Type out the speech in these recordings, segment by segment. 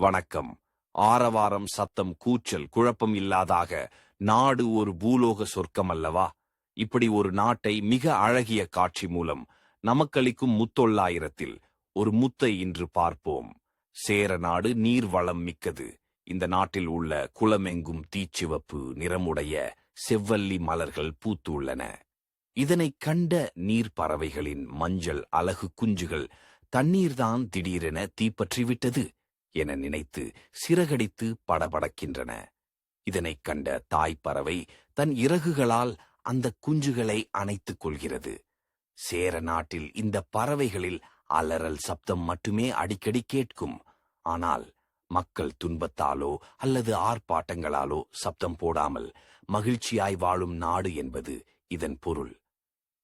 வணக்கம். ஆரவாரம் சத்தம் கூச்சல் குழப்பம் இல்லாதாக நாடு ஒரு பூலோக சொர்க்கம் அல்லவா? இப்படி ஒரு நாட்டை மிக அழகிய காட்சி மூலம் நமக்களிக்கும் முத்தொள்ளாயிரத்தில் ஒரு முத்தை இன்று பார்ப்போம். சேர நாடு நீர் வளம் மிக்கது. இந்த நாட்டில் உள்ள குளமெங்கும் தீச்சிவப்பு நிறமுடைய செவ்வல்லி மலர்கள் பூத்துள்ளன. இதனைக் கண்ட நீர் பறவைகளின் மஞ்சள் அழகு குஞ்சுகள் தண்ணீர்தான் திடீரென தீப்பற்றிவிட்டது. என நினைத்து சிறகடித்து படபடக்கின்றன. இதனைக் கண்ட தாய் பறவை தன் இறகுகளால் அந்த குஞ்சுகளை அணைத்துக் கொள்கிறது. சேர நாட்டில் இந்த பறவைகளில் அலறல் சப்தம் மட்டுமே அடிக்கடி கேட்கும். ஆனால் மக்கள் துன்பத்தாலோ அல்லது ஆர்ப்பாட்டங்களாலோ சப்தம் போடாமல் மகிழ்ச்சியாய் வாழும் நாடு என்பது இதன் பொருள்.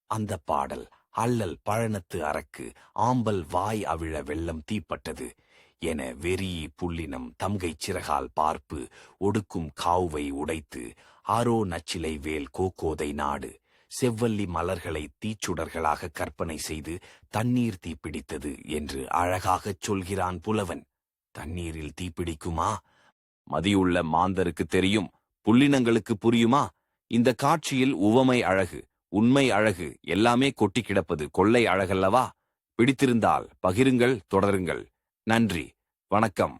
அந்த பாடல் அல்லல் பழனத்து அரக்கு ஆம்பல் வாய் அவிழ வெள்ளம் தீப்பட்டது. என வெறி புள்ளினம் தம்கை சிறகால் பார்ப்பு ஒடுக்கும் காவுவை உடைத்து ஆரோ நச்சிலை வேல் கோகோதை நாடு செவ்வல்லி மலர்களை தீச்சுடர்களாக கற்பனை செய்து தண்ணீர் தீப்பிடித்தது என்று அழகாகச் சொல்கிறான் புலவன். தண்ணீரில் தீப்பிடிக்குமா மதியுள்ள மாந்தருக்கு தெரியும். புள்ளினங்களுக்கு புரியுமா? இந்த காட்சியில் உவமை அழகு உண்மை அழகு எல்லாமே கொட்டி கிடப்பது கொள்ளை அழகல்லவா? பிடித்திருந்தால் பகிருங்கள் தொடருங்கள். நன்றி. வணக்கம்.